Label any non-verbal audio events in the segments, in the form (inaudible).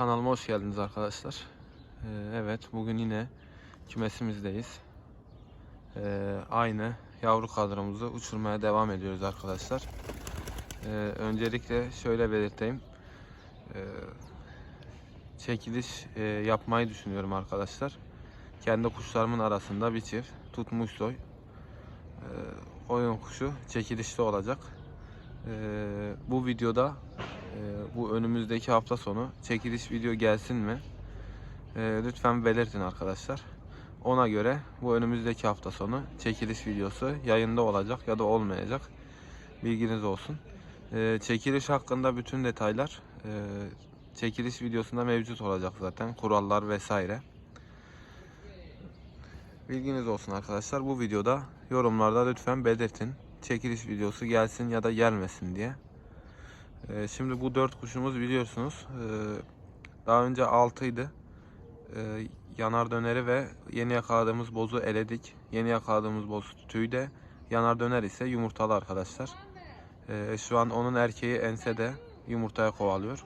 Kanalıma hoş geldiniz arkadaşlar. Ee, evet bugün yine kümesimizdeyiz. Ee, aynı yavru kadromuzu uçurmaya devam ediyoruz arkadaşlar. Ee, öncelikle şöyle belirteyim. Çekiliş e, yapmayı düşünüyorum arkadaşlar. Kendi kuşlarımın arasında bir çift tutmuş soy. Ee, oyun kuşu çekilişte olacak. Bu videoda bu önümüzdeki hafta sonu çekiliş video gelsin mi? Ee, lütfen belirtin arkadaşlar. Ona göre bu önümüzdeki hafta sonu çekiliş videosu yayında olacak ya da olmayacak. Bilginiz olsun. Ee, çekiliş hakkında bütün detaylar e, çekiliş videosunda mevcut olacak zaten. Kurallar vesaire. Bilginiz olsun arkadaşlar. Bu videoda yorumlarda lütfen belirtin. Çekiliş videosu gelsin ya da gelmesin diye. Ee, şimdi bu dört kuşumuz biliyorsunuz ee, daha önce 6 idi. Ee, yanar döneri ve yeni yakaladığımız bozu eledik. Yeni yakaladığımız boz tüyde. Yanar döner ise yumurtalı arkadaşlar. Şu an onun erkeği ensede yumurtaya kovalıyor.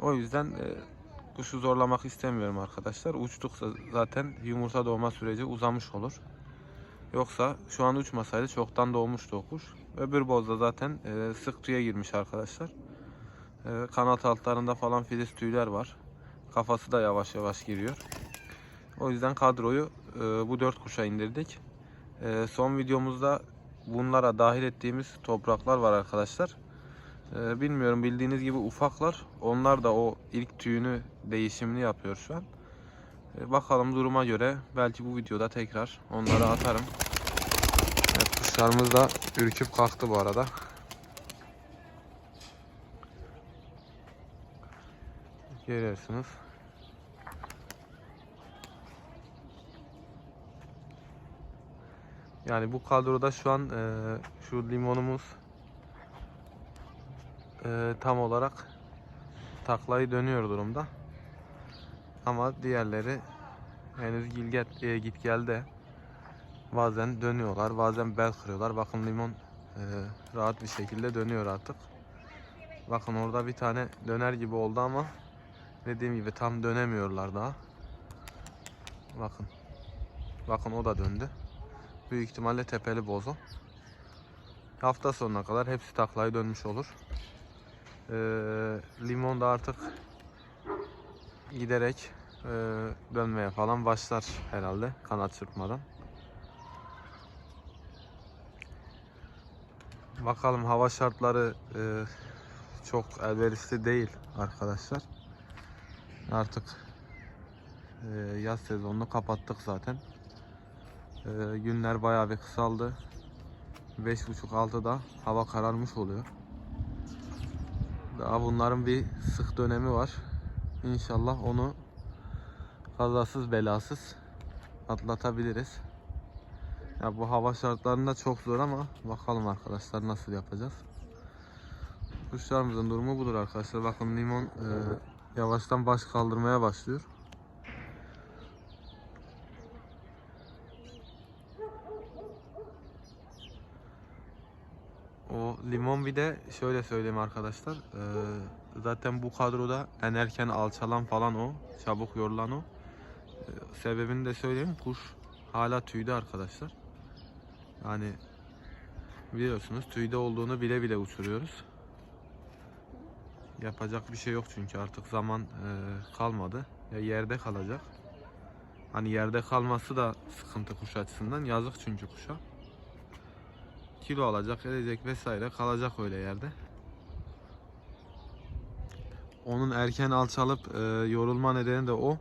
O yüzden e, kuşu zorlamak istemiyorum arkadaşlar. Uçtuksa zaten yumurta doğma süreci uzamış olur. Yoksa şu an uçmasaydı çoktan doğmuştu o kuş. Öbür bozda zaten e, sık tüye girmiş arkadaşlar. E, kanat altlarında falan filiz tüyler var. Kafası da yavaş yavaş giriyor. O yüzden kadroyu e, bu dört kuşa indirdik. E, son videomuzda bunlara dahil ettiğimiz topraklar var arkadaşlar. E, bilmiyorum bildiğiniz gibi ufaklar. Onlar da o ilk tüyünü değişimini yapıyor şu an. E, bakalım duruma göre belki bu videoda tekrar onları atarım. Kuşlarımız da ürküp kalktı bu arada. Görüyorsunuz. Yani bu kadroda şu an e, şu limonumuz e, tam olarak taklayı dönüyor durumda. Ama diğerleri henüz gil get, e, git geldi. Bazen dönüyorlar, bazen bel kırıyorlar. Bakın limon e, rahat bir şekilde dönüyor artık. Bakın orada bir tane döner gibi oldu ama dediğim gibi tam dönemiyorlar daha. Bakın. Bakın o da döndü. Büyük ihtimalle tepeli bozo. Hafta sonuna kadar hepsi taklayı dönmüş olur. Ee, limon da artık giderek e, dönmeye falan başlar herhalde kanat çırpmadan. Bakalım hava şartları e, çok elverişli değil arkadaşlar. Artık e, yaz sezonunu kapattık zaten. E, günler bayağı bir kısaldı. 5.30-6'da hava kararmış oluyor. Daha bunların bir sık dönemi var. İnşallah onu kazasız belasız atlatabiliriz. Ya bu hava şartlarında çok zor ama bakalım arkadaşlar nasıl yapacağız. Kuşlarımızın durumu budur arkadaşlar. Bakın limon e, yavaştan baş kaldırmaya başlıyor. O limon bir de şöyle söyleyeyim arkadaşlar. e, zaten bu kadroda en erken alçalan falan o. Çabuk yorulan o. E, sebebini de söyleyeyim. Kuş hala tüyde arkadaşlar. Yani biliyorsunuz tüyde olduğunu bile bile uçuruyoruz. Yapacak bir şey yok çünkü artık zaman e, kalmadı. Ya yerde kalacak. Hani yerde kalması da sıkıntı kuş açısından. Yazık çünkü kuşa. Kilo alacak, edecek vesaire kalacak öyle yerde. Onun erken alçalıp e, yorulma nedeni de o.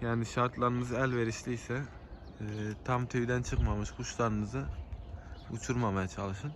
Yani şartlarınız elverişliyse e, tam tüyden çıkmamış kuşlarınızı uçurmamaya çalışın.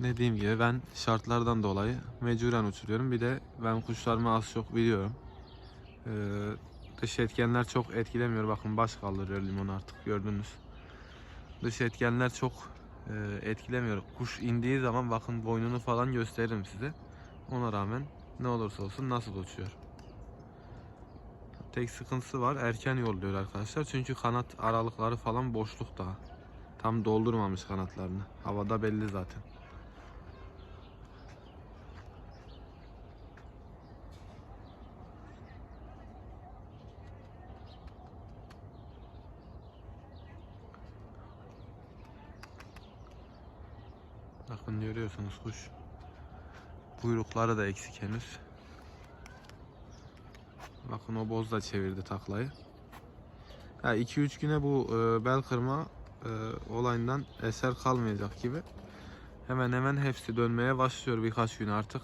Dediğim gibi ben şartlardan dolayı mecburen uçuruyorum. Bir de ben kuşlarımı az çok biliyorum. Ee, dış etkenler çok etkilemiyor. Bakın baş kaldırıyor limon artık gördünüz. Dış etkenler çok e, etkilemiyor. Kuş indiği zaman bakın boynunu falan gösteririm size. Ona rağmen ne olursa olsun nasıl uçuyor. Tek sıkıntısı var erken yolluyor arkadaşlar. Çünkü kanat aralıkları falan boşluk daha. Tam doldurmamış kanatlarını. Havada belli zaten. Bakın görüyorsunuz kuş. Kuyrukları da eksik henüz. Bakın o boz da çevirdi taklayı. Ya 2-3 güne bu e, bel kırma e, olayından eser kalmayacak gibi. Hemen hemen hepsi dönmeye başlıyor birkaç gün artık.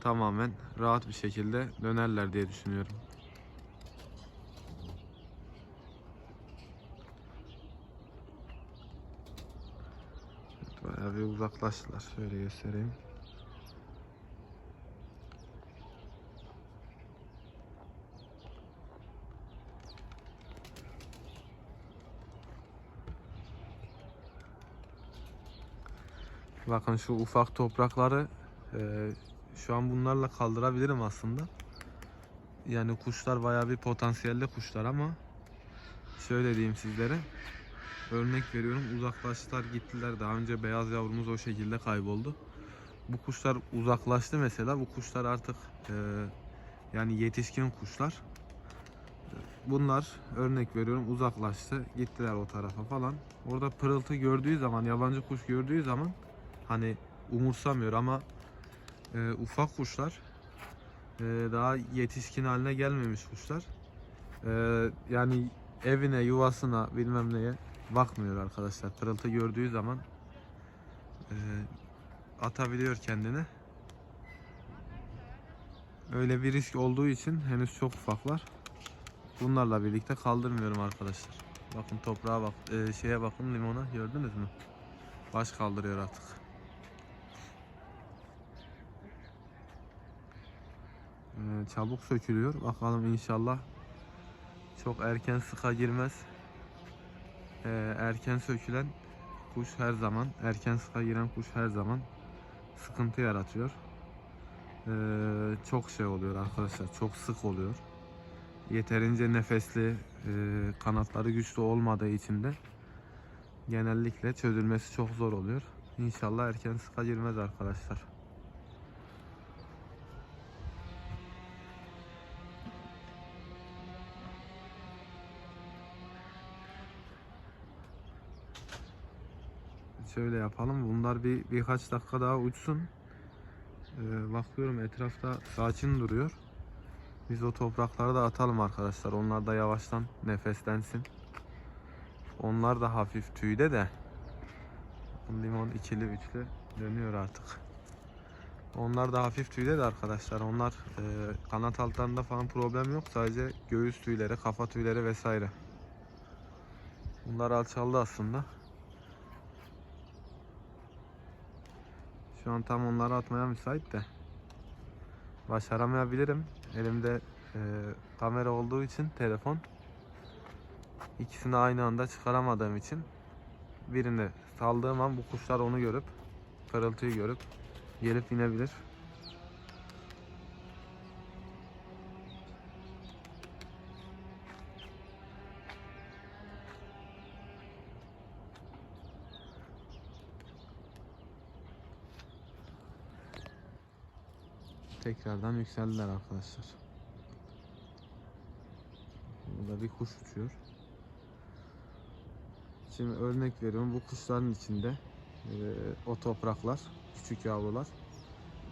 Tamamen rahat bir şekilde dönerler diye düşünüyorum. Bayağı bir uzaklaştılar. Şöyle göstereyim. Bakın şu ufak toprakları e, şu an bunlarla kaldırabilirim aslında. Yani kuşlar bayağı bir potansiyelde kuşlar ama şöyle diyeyim sizlere. Örnek veriyorum uzaklaştılar gittiler. Daha önce beyaz yavrumuz o şekilde kayboldu. Bu kuşlar uzaklaştı mesela. Bu kuşlar artık e, yani yetişkin kuşlar. Bunlar örnek veriyorum uzaklaştı. Gittiler o tarafa falan. Orada pırıltı gördüğü zaman yabancı kuş gördüğü zaman hani umursamıyor ama e, ufak kuşlar e, daha yetişkin haline gelmemiş kuşlar. E, yani evine, yuvasına, bilmem neye bakmıyor arkadaşlar. Pırıltı gördüğü zaman e, atabiliyor kendini. Öyle bir risk olduğu için henüz çok ufaklar. Bunlarla birlikte kaldırmıyorum arkadaşlar. Bakın toprağa bak, e, şeye bakın limona gördünüz mü? Baş kaldırıyor artık. Çabuk sökülüyor. Bakalım inşallah çok erken sıka girmez. Ee, erken sökülen kuş her zaman, erken sıka giren kuş her zaman sıkıntı yaratıyor. Ee, çok şey oluyor arkadaşlar, çok sık oluyor. Yeterince nefesli, e, kanatları güçlü olmadığı için de genellikle çözülmesi çok zor oluyor. İnşallah erken sıka girmez arkadaşlar. Şöyle yapalım. Bunlar bir birkaç dakika daha uçsun. Ee, bakıyorum etrafta sakin duruyor. Biz o toprakları da atalım arkadaşlar. Onlar da yavaştan nefeslensin. Onlar da hafif tüyde de. Limon ikili üçlü dönüyor artık. Onlar da hafif tüyde de arkadaşlar. Onlar e, kanat altlarında falan problem yok. Sadece göğüs tüyleri, kafa tüyleri vesaire. Bunlar alçaldı aslında. Şu an tam onları atmaya müsait de. Başaramayabilirim. Elimde e, kamera olduğu için telefon. İkisini aynı anda çıkaramadığım için birini saldığım an bu kuşlar onu görüp pırıltıyı görüp gelip inebilir. Tekrardan yükseldiler arkadaşlar. Burada bir kuş uçuyor. Şimdi örnek veriyorum bu kuşların içinde e, o topraklar, küçük yavrular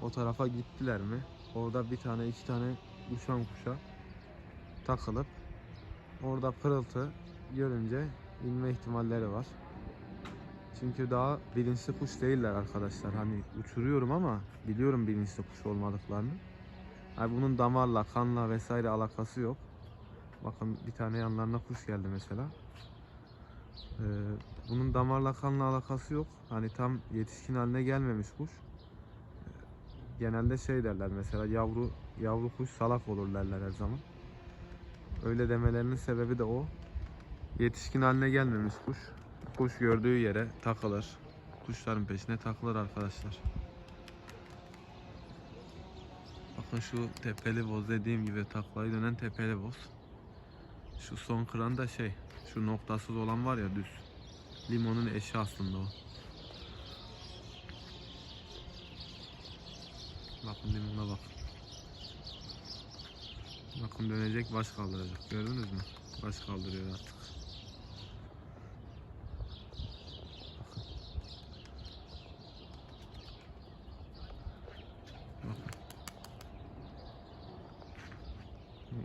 o tarafa gittiler mi? Orada bir tane iki tane uçan kuşa takılıp orada pırıltı görünce inme ihtimalleri var. Çünkü daha bilinçli kuş değiller arkadaşlar. Hani uçuruyorum ama biliyorum bilinçli kuş olmadıklarını. Yani bunun damarla, kanla vesaire alakası yok. Bakın bir tane yanlarına kuş geldi mesela. Ee, bunun damarla kanla alakası yok. Hani tam yetişkin haline gelmemiş kuş. Ee, Genelde şey derler mesela yavru yavru kuş salak olur derler her zaman. Öyle demelerinin sebebi de o. Yetişkin haline gelmemiş kuş. Kuş gördüğü yere takılır. Kuşların peşine takılır arkadaşlar. Bakın şu tepeli boz dediğim gibi taklayı dönen tepeli boz. Şu son kıran da şey, şu noktasız olan var ya düz. Limonun eşi aslında o. Bakın limona bak. Bakın dönecek baş kaldıracak. Gördünüz mü? Baş kaldırıyor artık.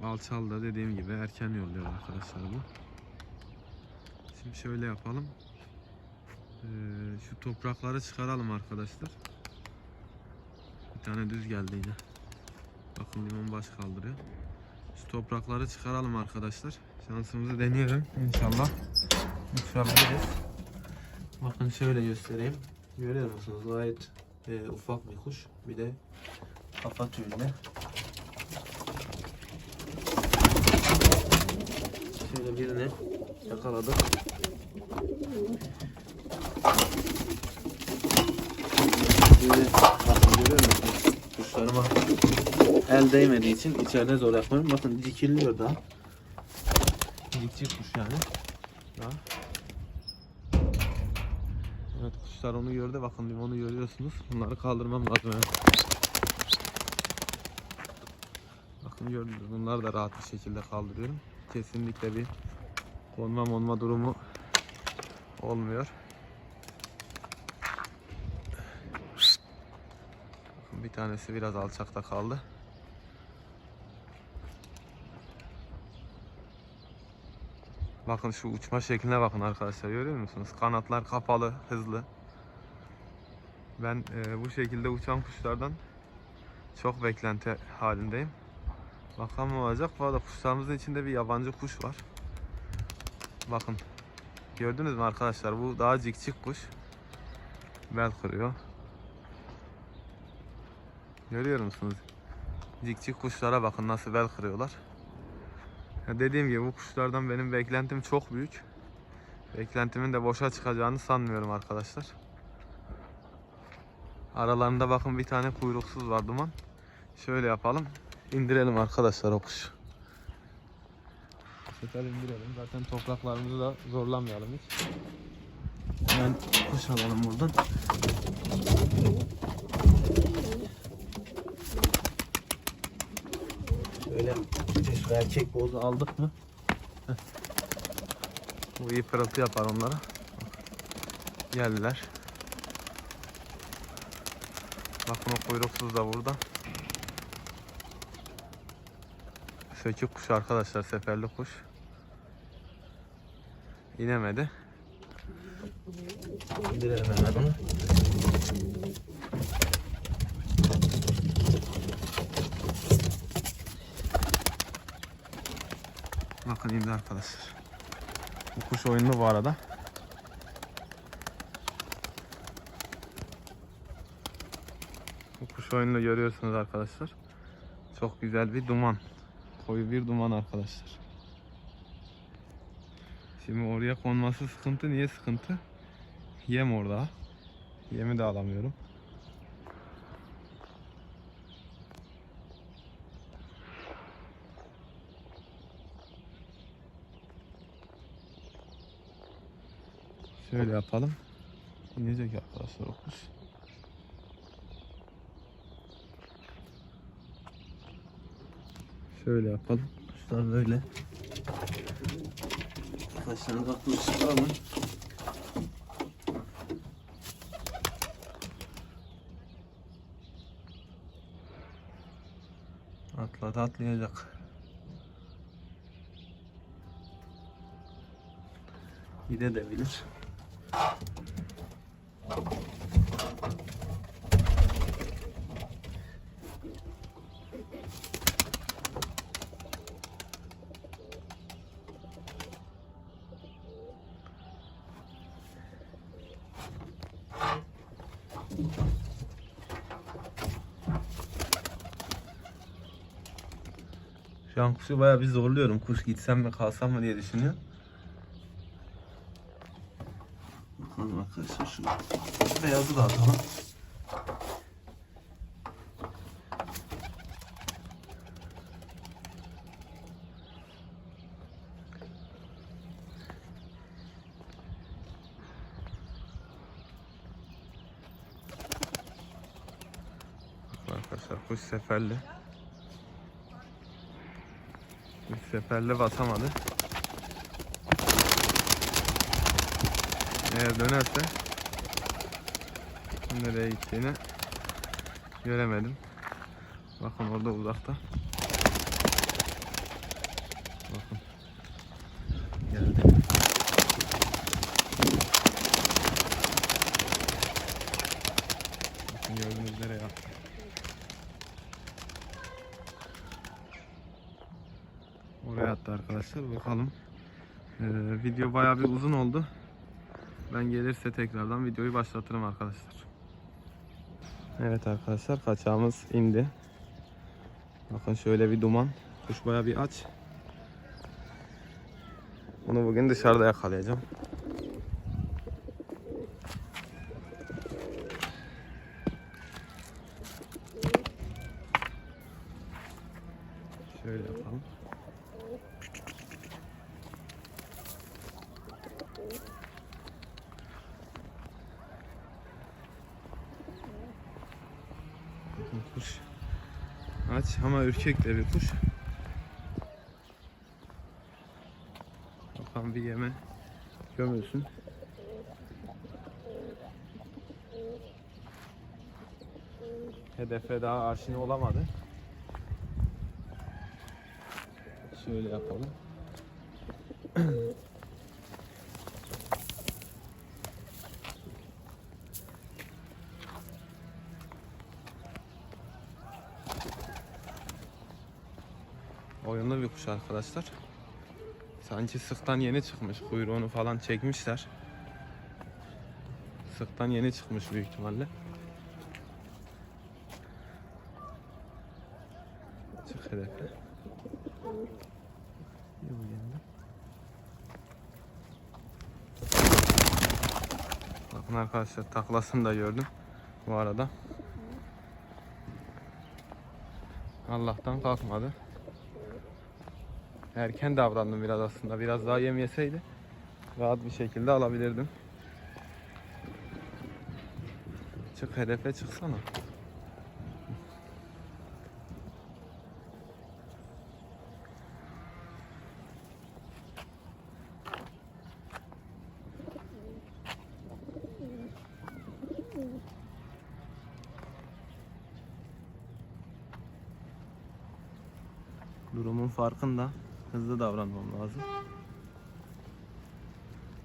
Bu Alçal da dediğim gibi erken yolluyor arkadaşlar bu. Şimdi şöyle yapalım. Ee, şu toprakları çıkaralım arkadaşlar. Bir tane düz geldi yine. Bakın limon baş kaldırıyor. Şu toprakları çıkaralım arkadaşlar. Şansımızı deneyelim. İnşallah uçabiliriz. Bakın şöyle göstereyim. Görüyor musunuz? Gayet e, ufak bir kuş. Bir de kafa tüyünde. Şöyle birini yakaladık. Böyle bakın görüyor musunuz? Kuşlarıma el değmediği için içeride zor yapıyorum. Bakın dikiliyor da. Dikçik kuş yani. Daha. Evet kuşlar onu gördü. Bakın limonu görüyorsunuz. Bunları kaldırmam lazım. yani. Bakın gördünüz. Bunları da rahat bir şekilde kaldırıyorum. Kesinlikle bir konma monma durumu olmuyor. Bir tanesi biraz alçakta kaldı. Bakın şu uçma şekline bakın arkadaşlar görüyor musunuz? Kanatlar kapalı, hızlı. Ben e, bu şekilde uçan kuşlardan çok beklenti halindeyim. Bakalım olacak. Bu arada kuşlarımızın içinde bir yabancı kuş var. Bakın. Gördünüz mü arkadaşlar? Bu daha cikcik kuş. Bel kırıyor. Görüyor musunuz? Cikcik kuşlara bakın nasıl bel kırıyorlar. Ya dediğim gibi bu kuşlardan benim beklentim çok büyük. Beklentimin de boşa çıkacağını sanmıyorum arkadaşlar. Aralarında bakın bir tane kuyruksuz var duman. Şöyle yapalım. İndirelim arkadaşlar o kuşu. Sefer indirelim. Zaten topraklarımızı da zorlamayalım hiç. Hemen kuş alalım buradan. Şöyle şu erkek bozu aldık mı? Bu iyi pırıltı yapar onlara. Geldiler. Bakın o kuyruksuz da burada. Sökük kuş arkadaşlar seferli kuş. İnemedi. İndirelim hemen onu. Bakın indi arkadaşlar. Bu kuş oyunlu bu arada. Bu kuş oyununu görüyorsunuz arkadaşlar. Çok güzel bir duman. Koyu bir duman arkadaşlar. Şimdi oraya konması sıkıntı. Niye sıkıntı? Yem orada. Yemi de alamıyorum. Şöyle yapalım. İnecek arkadaşlar o kuş. Şöyle yapalım. Kuşlar böyle. Kaşlarını kapıyı çıkaralım. Atladı atlayacak. Gidebilir. Şu an kuşu bayağı bir zorluyorum. Kuş gitsem mi kalsam mı diye düşünüyorum. Bakalım arkadaşlar şu beyazı da atalım. arkadaşlar. Kuş seferli. Kuş seferli basamadı. Eğer dönerse nereye gittiğini göremedim. Bakın orada uzakta. Bakın. Geldi. Bakın gördüğünüz üzere ya. Oraya arkadaşlar. Bakalım. Ee, video bayağı bir uzun oldu. Ben gelirse tekrardan videoyu başlatırım arkadaşlar. Evet arkadaşlar kaçağımız indi. Bakın şöyle bir duman. Kuş bayağı bir aç. Onu bugün dışarıda yakalayacağım. Şöyle yapalım. Bakın kuş ürkek de bir kuş. Bakalım bir yeme gömülsün. Hedefe daha aşina olamadı. Şöyle yapalım. (clears throat) Kuş arkadaşlar. Sanki sıktan yeni çıkmış. Kuyruğunu falan çekmişler. Sıktan yeni çıkmış büyük ihtimalle. Çık geldi. Bakın arkadaşlar taklasını da gördüm bu arada. Allah'tan kalkmadı. Erken davrandım biraz aslında. Biraz daha yem yeseydi rahat bir şekilde alabilirdim. Çık hedefe çıksana. Durumun farkında. Hızlı davranmam lazım.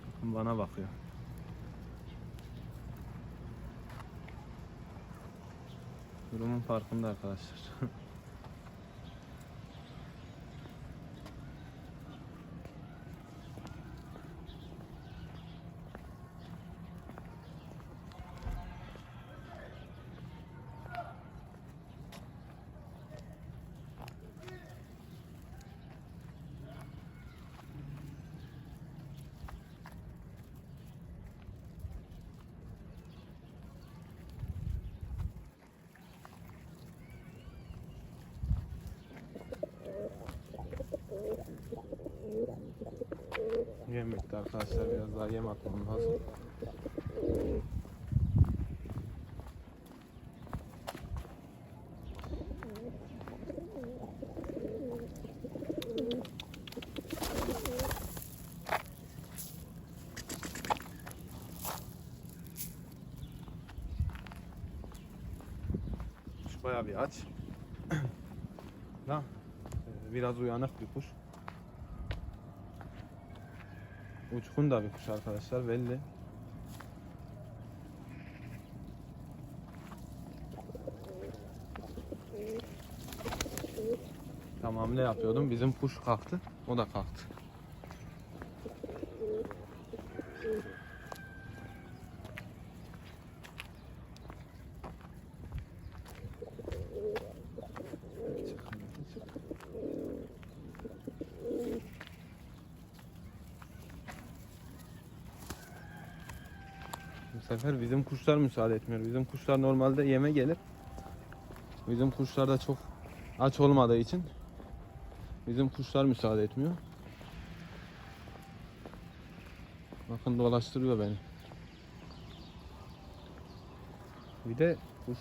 Bakın bana bakıyor. Durumun farkında arkadaşlar. (laughs) Yem bitti arkadaşlar. Biraz daha yem atmam lazım. Kuş bayağı bir aç. (clears throat) Da, e, biraz uyanık bir kuş. Uçkun da bir kuş arkadaşlar belli. Tamam ne yapıyordum? Bizim kuş kalktı. O da kalktı. sefer bizim kuşlar müsaade etmiyor. Bizim kuşlar normalde yeme gelir. Bizim kuşlar da çok aç olmadığı için bizim kuşlar müsaade etmiyor. Bakın dolaştırıyor beni. Bir de kuş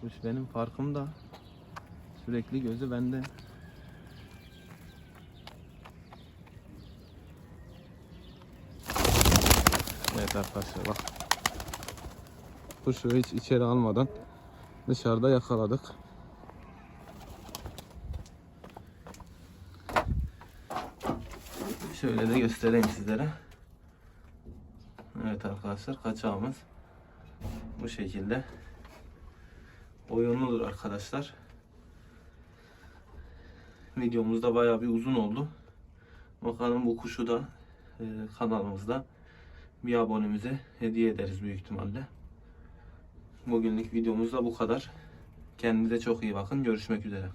Kuş benim farkımda. Sürekli gözü bende. Arkadaşlar bak. Kuşu hiç içeri almadan dışarıda yakaladık. Şöyle de göstereyim sizlere. Evet arkadaşlar kaçağımız bu şekilde oyunludur arkadaşlar. Videomuz da bayağı bir uzun oldu. Bakalım bu kuşu da e, kanalımızda bir abonemize hediye ederiz büyük ihtimalle. Bugünlük videomuz da bu kadar. Kendinize çok iyi bakın. Görüşmek üzere.